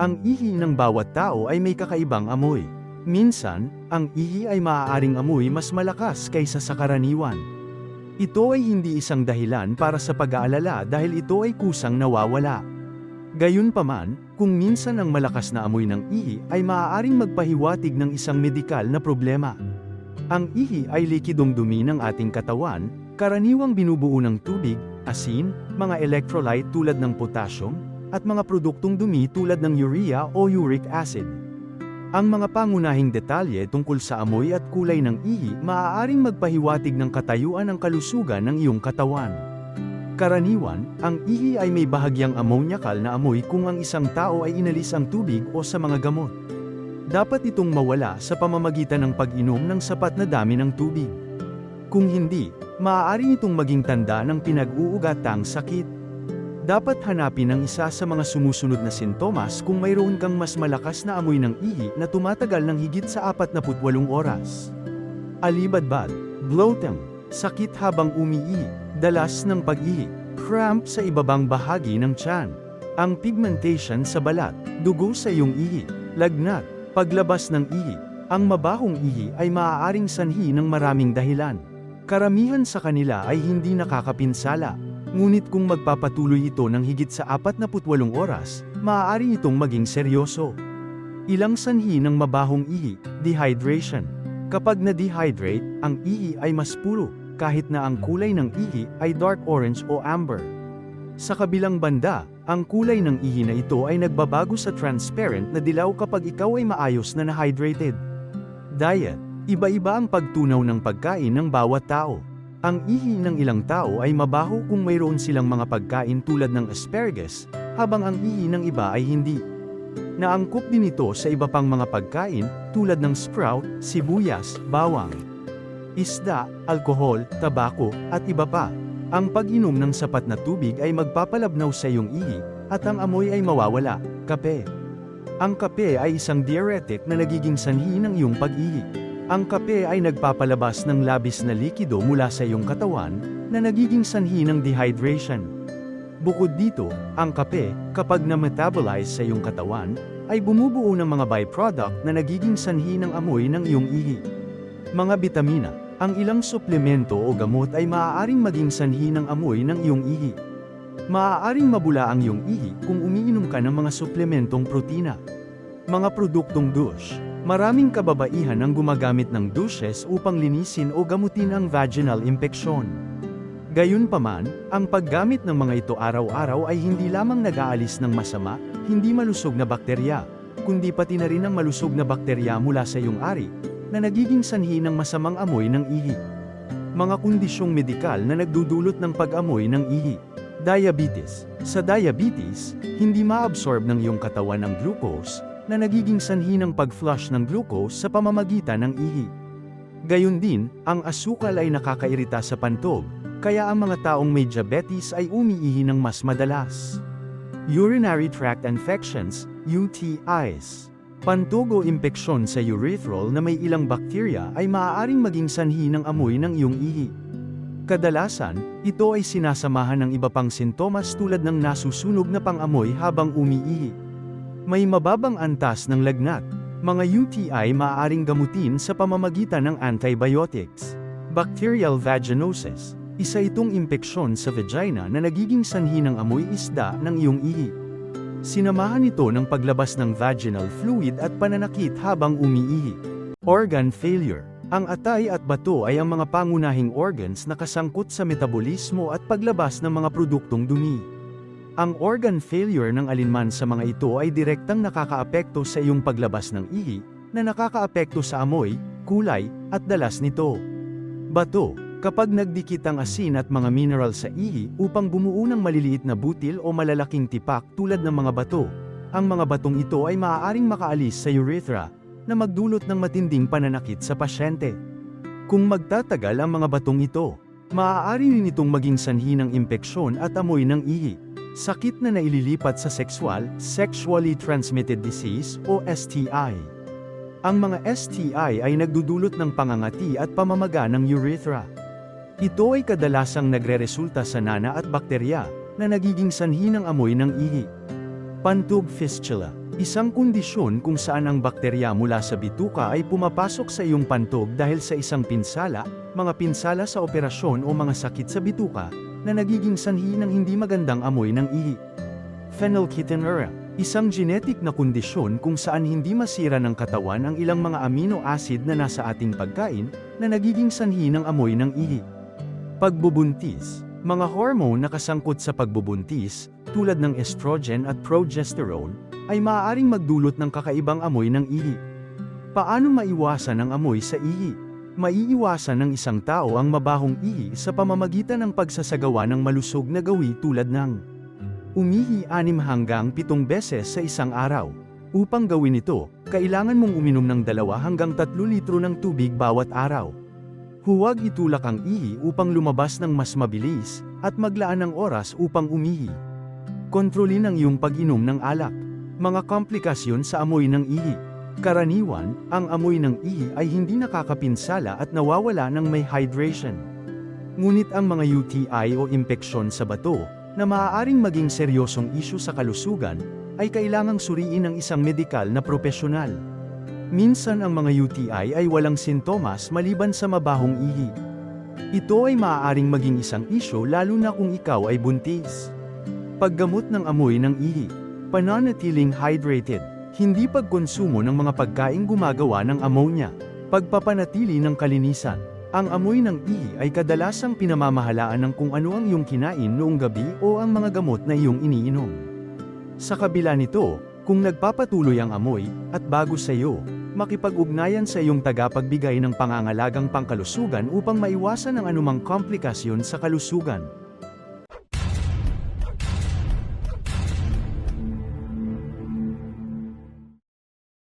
Ang ihi ng bawat tao ay may kakaibang amoy. Minsan, ang ihi ay maaaring amoy mas malakas kaysa sa karaniwan. Ito ay hindi isang dahilan para sa pag-aalala dahil ito ay kusang nawawala. Gayunpaman, kung minsan ang malakas na amoy ng ihi ay maaaring magpahiwatig ng isang medikal na problema. Ang ihi ay likidong dumi ng ating katawan, karaniwang binubuo ng tubig, asin, mga electrolyte tulad ng potassium, at mga produktong dumi tulad ng urea o uric acid. Ang mga pangunahing detalye tungkol sa amoy at kulay ng ihi maaaring magpahiwatig ng katayuan ng kalusugan ng iyong katawan. Karaniwan, ang ihi ay may bahagyang ammoniacal na amoy kung ang isang tao ay inalis ang tubig o sa mga gamot. Dapat itong mawala sa pamamagitan ng pag-inom ng sapat na dami ng tubig. Kung hindi, maaari itong maging tanda ng pinag-uugatang sakit. Dapat hanapin ang isa sa mga sumusunod na sintomas kung mayroon kang mas malakas na amoy ng ihi na tumatagal ng higit sa 48 oras. Alibadbad, bloating, sakit habang umiihi, dalas ng pag-ihi, cramp sa ibabang bahagi ng tiyan, ang pigmentation sa balat, dugo sa iyong ihi, lagnat, paglabas ng ihi, ang mabahong ihi ay maaaring sanhi ng maraming dahilan. Karamihan sa kanila ay hindi nakakapinsala, ngunit kung magpapatuloy ito ng higit sa 48 oras, maaari itong maging seryoso. Ilang sanhi ng mabahong ihi, dehydration. Kapag na-dehydrate, ang ihi ay mas puro, kahit na ang kulay ng ihi ay dark orange o amber. Sa kabilang banda, ang kulay ng ihi na ito ay nagbabago sa transparent na dilaw kapag ikaw ay maayos na na-hydrated. Diet Iba-iba ang pagtunaw ng pagkain ng bawat tao. Ang ihi ng ilang tao ay mabaho kung mayroon silang mga pagkain tulad ng asparagus, habang ang ihi ng iba ay hindi. Naangkop din ito sa iba pang mga pagkain, tulad ng sprout, sibuyas, bawang, isda, alkohol, tabako, at iba pa. Ang pag-inom ng sapat na tubig ay magpapalabnaw sa iyong ihi, at ang amoy ay mawawala, kape. Ang kape ay isang diuretic na nagiging sanhi ng iyong pag-ihi. Ang kape ay nagpapalabas ng labis na likido mula sa iyong katawan, na nagiging sanhi ng dehydration. Bukod dito, ang kape, kapag na-metabolize sa iyong katawan, ay bumubuo ng mga byproduct na nagiging sanhi ng amoy ng iyong ihi. Mga bitamina, ang ilang suplemento o gamot ay maaaring maging sanhi ng amoy ng iyong ihi. Maaaring mabula ang iyong ihi kung umiinom ka ng mga suplementong protina. Mga produktong douche, Maraming kababaihan ang gumagamit ng douches upang linisin o gamutin ang vaginal impeksyon. Gayunpaman, ang paggamit ng mga ito araw-araw ay hindi lamang nag-aalis ng masama, hindi malusog na bakterya, kundi pati na rin ang malusog na bakterya mula sa iyong ari, na nagiging sanhi ng masamang amoy ng ihi. Mga kondisyong medikal na nagdudulot ng pag-amoy ng ihi. Diabetes. Sa diabetes, hindi maabsorb ng iyong katawan ang glucose, na nagiging sanhi ng pag-flush ng glucose sa pamamagitan ng ihi. Gayun din, ang asukal ay nakakairita sa pantog, kaya ang mga taong may diabetes ay umiihi ng mas madalas. Urinary tract infections, UTIs. Pantog o impeksyon sa urethral na may ilang bakterya ay maaaring maging sanhi ng amoy ng iyong ihi. Kadalasan, ito ay sinasamahan ng iba pang sintomas tulad ng nasusunog na pang-amoy habang umiihi. May mababang antas ng lagnat. Mga UTI maaaring gamutin sa pamamagitan ng antibiotics. Bacterial vaginosis. Isa itong impeksyon sa vagina na nagiging sanhi ng amoy isda ng iyong ihi. Sinamahan ito ng paglabas ng vaginal fluid at pananakit habang umiihi. Organ failure. Ang atay at bato ay ang mga pangunahing organs na kasangkot sa metabolismo at paglabas ng mga produktong dumi. Ang organ failure ng alinman sa mga ito ay direktang nakakaapekto sa iyong paglabas ng ihi, na nakakaapekto sa amoy, kulay, at dalas nito. Bato, kapag nagdikit ang asin at mga mineral sa ihi upang bumuo ng maliliit na butil o malalaking tipak tulad ng mga bato, ang mga batong ito ay maaaring makaalis sa urethra, na magdulot ng matinding pananakit sa pasyente. Kung magtatagal ang mga batong ito, maaari rin itong maging sanhi ng impeksyon at amoy ng ihi. Sakit na naililipat sa sexual, sexually transmitted disease o STI. Ang mga STI ay nagdudulot ng pangangati at pamamaga ng urethra. Ito ay kadalasang nagreresulta sa nana at bakterya, na nagiging sanhi ng amoy ng ihi. Pantog fistula. Isang kondisyon kung saan ang bakterya mula sa bituka ay pumapasok sa iyong pantog dahil sa isang pinsala, mga pinsala sa operasyon o mga sakit sa bituka, na nagiging sanhi ng hindi magandang amoy ng ihi. Phenylketonuria, isang genetic na kondisyon kung saan hindi masira ng katawan ang ilang mga amino acid na nasa ating pagkain, na nagiging sanhi ng amoy ng ihi. Pagbubuntis, mga hormone na kasangkot sa pagbubuntis, tulad ng estrogen at progesterone, ay maaaring magdulot ng kakaibang amoy ng ihi. Paano maiwasan ang amoy sa ihi? Maiiwasan ng isang tao ang mabahong ihi sa pamamagitan ng pagsasagawa ng malusog na gawi tulad ng umihi 6 hanggang 7 beses sa isang araw. Upang gawin ito, kailangan mong uminom ng 2 hanggang 3 litro ng tubig bawat araw. Huwag itulak ang ihi upang lumabas ng mas mabilis, at maglaan ng oras upang umihi. Kontrolin ang iyong pag-inom ng alak. Mga komplikasyon sa amoy ng ihi. Karaniwan, ang amoy ng ihi ay hindi nakakapinsala at nawawala ng may hydration. Ngunit ang mga UTI o impeksyon sa bato, na maaaring maging seryosong isyu sa kalusugan, ay kailangang suriin ng isang medikal na propesyonal. Minsan ang mga UTI ay walang sintomas maliban sa mabahong ihi. Ito ay maaaring maging isang isyu lalo na kung ikaw ay buntis. Paggamot ng amoy ng ihi. Pananatiling hydrated. Hindi pagkonsumo ng mga pagkaing gumagawa ng ammonia. Pagpapanatili ng kalinisan. Ang amoy ng ihi ay kadalasang pinamamahalaan ng kung ano ang iyong kinain noong gabi o ang mga gamot na iyong iniinom. Sa kabila nito, kung nagpapatuloy ang amoy, at bago sa iyo, makipag-ugnayan sa iyong tagapagbigay ng pangangalagang pangkalusugan upang maiwasan ang anumang komplikasyon sa kalusugan.